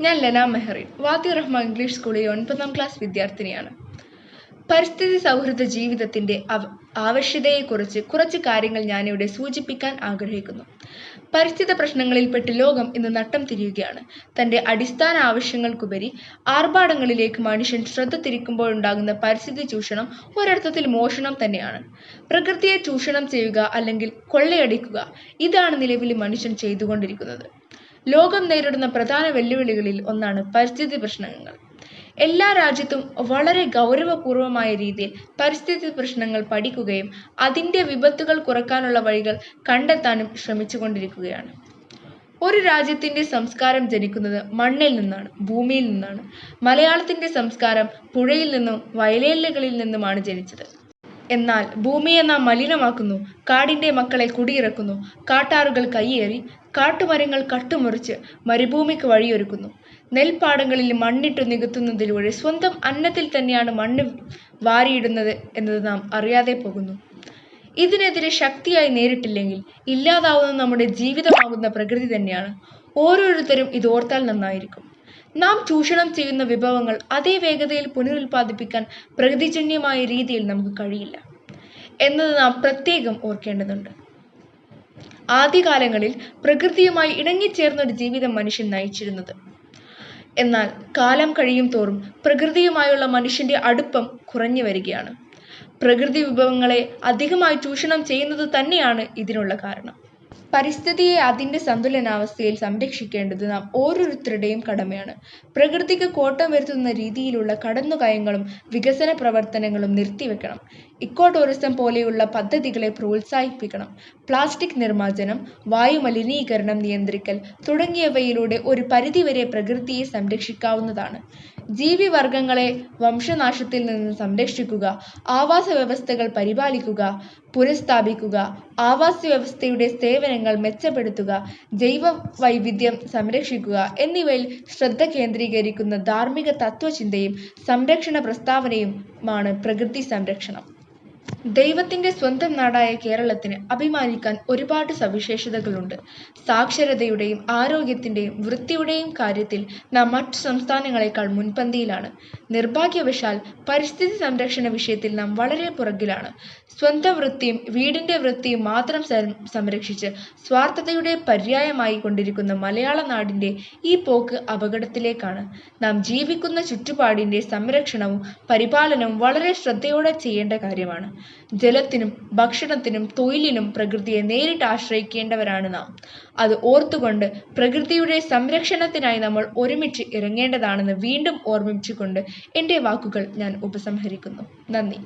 ഞാൻ ലെന മെഹറിൻ വാത്തി റഹ്മാൻ ഇംഗ്ലീഷ് സ്കൂളിലെ ഒൻപതാം ക്ലാസ് വിദ്യാർത്ഥിനിയാണ്. പരിസ്ഥിതി സൗഹൃദ ജീവിതത്തിന്റെ അവ ആവശ്യകതയെക്കുറിച്ച് കുറച്ച് കാര്യങ്ങൾ ഞാനിവിടെ സൂചിപ്പിക്കാൻ ആഗ്രഹിക്കുന്നു. പരിസ്ഥിതി പ്രശ്നങ്ങളിൽപ്പെട്ട് ലോകം ഇന്ന് നട്ടം തിരിയുകയാണ്. തന്റെ അടിസ്ഥാന ആവശ്യങ്ങൾക്കുപരി ആർഭാടങ്ങളിലേക്ക് മനുഷ്യൻ ശ്രദ്ധ തിരിക്കുമ്പോഴുണ്ടാകുന്ന പരിസ്ഥിതി ചൂഷണം ഒരർത്ഥത്തിൽ മോഷണം തന്നെയാണ്. പ്രകൃതിയെ ചൂഷണം ചെയ്യുക അല്ലെങ്കിൽ കൊള്ളയടിക്കുക ഇതാണ് നിലവിൽ മനുഷ്യൻ ചെയ്തുകൊണ്ടിരിക്കുന്നത്. ലോകം നേരിടുന്ന പ്രധാന വെല്ലുവിളികളിൽ ഒന്നാണ് പരിസ്ഥിതി പ്രശ്നങ്ങൾ. എല്ലാ രാജ്യത്തും വളരെ ഗൗരവപൂർവമായ രീതിയിൽ പരിസ്ഥിതി പ്രശ്നങ്ങൾ പഠിക്കുകയും അതിന്റെ വിപത്തുകൾ കുറക്കാനുള്ള വഴികൾ കണ്ടെത്താനും ശ്രമിച്ചുകൊണ്ടിരിക്കുകയാണ്. ഒരു രാജ്യത്തിന്റെ സംസ്കാരം ജനിക്കുന്നത് മണ്ണിൽ നിന്നാണ് ഭൂമിയിൽ നിന്നാണ്. മലയാളത്തിന്റെ സംസ്കാരം പുഴയിൽ നിന്നും വയലേലുകളിൽ നിന്നുമാണ് ജനിച്ചത്. എന്നാൽ ഭൂമിയെ നാം മലിനമാക്കുന്നു കാടിന്റെ മക്കളെ കുടിയിറക്കുന്നു കാട്ടാറുകൾ കയ്യേറി കാട്ടുമരങ്ങൾ കട്ടുമുറിച്ച് മരുഭൂമിക്ക് വഴിയൊരുക്കുന്നു. നെൽപ്പാടങ്ങളിൽ മണ്ണിട്ട് നികത്തുന്നതിലൂടെ സ്വന്തം അന്നത്തിൽ തന്നെയാണ് മണ്ണ് വാരിയിടുന്നത് എന്നത് നാം അറിയാതെ പോകുന്നു. ഇതിനെതിരെ ശക്തിയായി നേരിട്ടില്ലെങ്കിൽ ഇല്ലാതാവുന്ന നമ്മുടെ ജീവിതമാകുന്ന പ്രകൃതി തന്നെയാണ്. ഓരോരുത്തരും ഇത് ഓർത്താൽ നന്നായിരിക്കും. നാം ചൂഷണം ചെയ്യുന്ന വിഭവങ്ങൾ അതേ വേഗതയിൽ പുനരുൽപ്പാദിപ്പിക്കാൻ പ്രകൃതിജന്യമായ രീതിയിൽ നമുക്ക് കഴിയില്ല. എന്നത് നാം പ്രത്യേകം ഓർക്കേണ്ടതുണ്ട്. ആദ്യകാലങ്ങളിൽ പ്രകൃതിയുമായി ഇണങ്ങിച്ചേർന്നൊരു ജീവിതം മനുഷ്യൻ നയിച്ചിരുന്നത്. എന്നാൽ കാലം കഴിയും തോറും പ്രകൃതിയുമായുള്ള മനുഷ്യന്റെ അടുപ്പം കുറഞ്ഞു വരികയാണ്. പ്രകൃതി വിഭവങ്ങളെ അധികമായി ചൂഷണം ചെയ്യുന്നത് തന്നെയാണ് ഇതിനുള്ള കാരണം. പരിസ്ഥിതിയെ അതിന്റെ സന്തുലനാവസ്ഥയിൽ സംരക്ഷിക്കേണ്ടത് നാം ഓരോരുത്തരുടെയും കടമയാണ്. പ്രകൃതിക്ക് കോട്ടം വരുത്തുന്ന രീതിയിലുള്ള കടന്നുകയങ്ങളും വികസന പ്രവർത്തനങ്ങളും നിർത്തിവെക്കണം. ഇക്കോ ടൂറിസം പോലെയുള്ള പദ്ധതികളെ പ്രോത്സാഹിപ്പിക്കണം. പ്ലാസ്റ്റിക് നിർമ്മാർജനം വായു മലിനീകരണം നിയന്ത്രിക്കൽ തുടങ്ങിയവയിലൂടെ ഒരു പരിധിവരെ പ്രകൃതിയെ സംരക്ഷിക്കാവുന്നതാണ്. ജീവിവർഗങ്ങളെ വംശനാശത്തിൽ നിന്ന് സംരക്ഷിക്കുക ആവാസ വ്യവസ്ഥകൾ പരിപാലിക്കുക പുനഃസ്ഥാപിക്കുക ആവാസ വ്യവസ്ഥയുടെ സേവനങ്ങൾ മെച്ചപ്പെടുത്തുക ജൈവ വൈവിധ്യം സംരക്ഷിക്കുക എന്നിവയിൽ ശ്രദ്ധ കേന്ദ്രീകരിക്കുന്ന ധാർമ്മിക തത്വചിന്തയും സംരക്ഷണ പ്രസ്താവനയുമാണ് പ്രകൃതി സംരക്ഷണം. ദൈവത്തിന്റെ സ്വന്തം നാടായ കേരളത്തിന് അഭിമാനിക്കാൻ ഒരുപാട് സവിശേഷതകളുണ്ട്. സാക്ഷരതയുടെയും ആരോഗ്യത്തിന്റെയും വൃത്തിയുടെയും കാര്യത്തിൽ നാം മറ്റു സംസ്ഥാനങ്ങളെക്കാൾ മുൻപന്തിയിലാണ്. നിർഭാഗ്യവശാൽ പരിസ്ഥിതി സംരക്ഷണ വിഷയത്തിൽ നാം വളരെ പുറകിലാണ്. സ്വന്തം വൃത്തിയും വീടിന്റെ വൃത്തിയും മാത്രം സംരക്ഷിച്ച് സ്വാർത്ഥതയുടെ പര്യായമായി കൊണ്ടിരിക്കുന്ന മലയാള നാടിന്റെ ഈ പോക്ക് അപകടത്തിലേക്കാണ്. നാം ജീവിക്കുന്ന ചുറ്റുപാടിന്റെ സംരക്ഷണവും പരിപാലനവും വളരെ ശ്രദ്ധയോടെ ചെയ്യേണ്ട കാര്യമാണ്. ജലത്തിനും ഭക്ഷണത്തിനും തൊഴിലിനും പ്രകൃതിയെ നേരിട്ട് ആശ്രയിക്കേണ്ടവരാണ് നാം. അത് ഓർത്തുകൊണ്ട് പ്രകൃതിയുടെ സംരക്ഷണത്തിനായി നമ്മൾ ഒരുമിച്ച് ഇറങ്ങേണ്ടതാണെന്ന് വീണ്ടും ഓർമ്മിപ്പിച്ചുകൊണ്ട് എന്റെ വാക്കുകൾ ഞാൻ ഉപസംഹരിക്കുന്നു. നന്ദി.